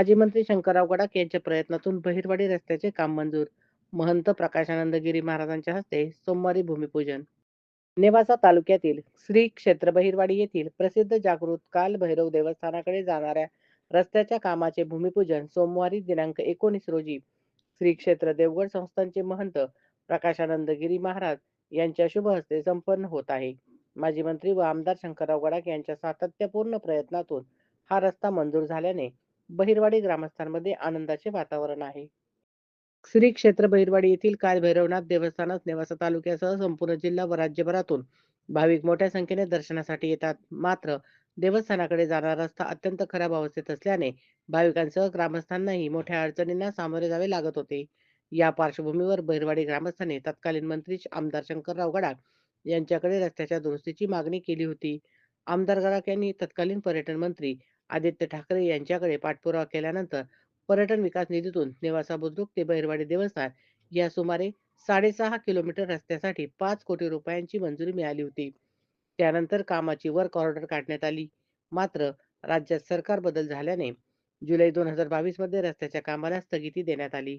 माजी मंत्री शंकरराव गडाख यांच्या प्रयत्नातून बहिरवाडी रस्त्याचे काम मंजूर. महंत प्रकाशानंद गिरी महाराजांच्या हस्ते सोमवारी भूमिपूजन. नेवासा तालुक्यातील श्री क्षेत्र बहिरवाडी येथील प्रसिद्ध जागृत काल भैरव देवस्थानाकडे जाणाऱ्या रस्त्याच्या कामाचे भूमिपूजन सोमवारी दिनांक एकोणीस रोजी श्री क्षेत्र देवगड संस्थांचे महंत प्रकाशानंद गिरी महाराज यांच्या शुभ हस्ते संपन्न होत आहे. माजी मंत्री व आमदार शंकरराव गडाख यांच्या सातत्यपूर्ण प्रयत्नातून हा रस्ता मंजूर झाल्याने बहिरवाडी ग्रामस्थांमध्ये आनंदाचे वातावरण आहे. श्री क्षेत्र बहिरवाडी येथील काल भैरवनाथ देवस्थानात नेवासा तालुक्यासह संपूर्ण जिल्हा व राज्यभरातून भाविक मोठ्या संख्येने दर्शनासाठी येतात. मात्र देवस्थानाकडे जाणारा रस्ता अत्यंत खराब अवस्थेत असल्याने भाविकांसह ग्रामस्थांनाही मोठ्या अडचणींना सामोरे जावे लागत होते. या पार्श्वभूमीवर बहिरवाडी ग्रामस्थांनी तत्कालीन मंत्री आमदार शंकरराव गडाख यांच्याकडे रस्त्याच्या दुरुस्तीची मागणी केली होती. आमदार गडाख यांनी तत्कालीन पर्यटन मंत्री आदित्य ठाकरे यांच्याकडे पाठपुरावा केल्यानंतर पर्यटन विकास निधीतून नेवासा बुद्रुक ते बहिरवाडी देवस्थान या सुमारे साडेसहा किलोमीटर रस्त्यासाठी पाच कोटी रुपयांची मंजुरी मिळाली होती. त्यानंतर कामाची वर्क ऑर्डर काढण्यात आली. मात्र राज्यात सरकार बदल झाल्याने जुलै दोन हजार बावीसमध्ये रस्त्याच्या कामाला स्थगिती देण्यात आली.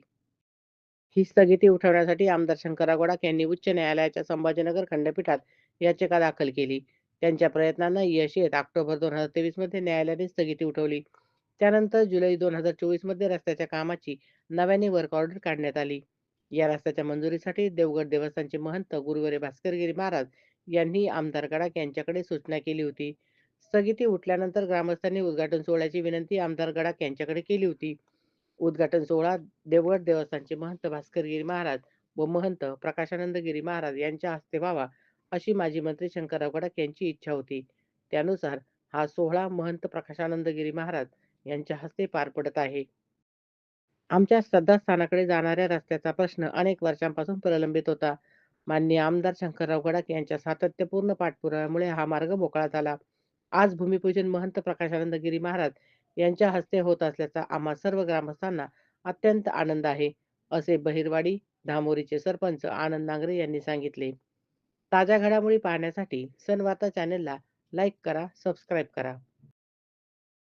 ही स्थगिती उठवण्यासाठी आमदार शंकरा गोडाक यांनी उच्च न्यायालयाच्या संभाजीनगर खंडपीठात याचिका दाखल केली. त्यांच्या प्रयत्नांना यश येत. ऑक्टोबर दोन हजार तेवीसमध्ये न्यायालयाने स्थगिती उठवली. त्यानंतर जुलै दोन हजार चोवीसमध्ये रस्त्याच्या कामाची नव्याने वर्क ऑर्डर काढण्यात आली. या रस्त्याच्या मंजुरीसाठी देवगड देवस्थानचे महंत गुरुवारी भास्करगिरी महाराज यांनी आमदार गडाख यांच्याकडे सूचना केली होती. स्थगिती उठल्यानंतर ग्रामस्थांनी उद्घाटन सोहळ्याची विनंती आमदार गडाख यांच्याकडे केली होती. उद्घाटन सोहळा देवगड देवस्थानचे महंत भास्करगिरी महाराज व महंत प्रकाशानंद गिरी महाराज यांच्या हस्ते व्हावा अशी माजी मंत्री शंकरराव गडाख यांची इच्छा होती. त्यानुसार हा सोहळा महंत प्रकाशानंद गिरी महाराज यांच्या हस्ते पार पडत आहे. आमच्या श्रद्धास्थानाकडे जाणाऱ्या रस्त्याचा प्रश्न अनेक वर्षांपासून प्रलंबित होता. माननीय आमदार शंकरराव गडाख यांच्या सातत्यपूर्ण पाठपुराव्यामुळे हा मार्ग मोकळा झाला. आज भूमिपूजन महंत प्रकाशानंद गिरी महाराज यांच्या हस्ते होत असल्याचा आम्हा सर्व ग्रामस्थांना अत्यंत आनंद आहे असे बहिरवाडी धामोरीचे सरपंच आनंद नांगरे यांनी सांगितले. ताज्या घडामोडी पाहण्यासाठी सनवार्ता चॅनेलला लाईक करा सबस्क्राईब करा.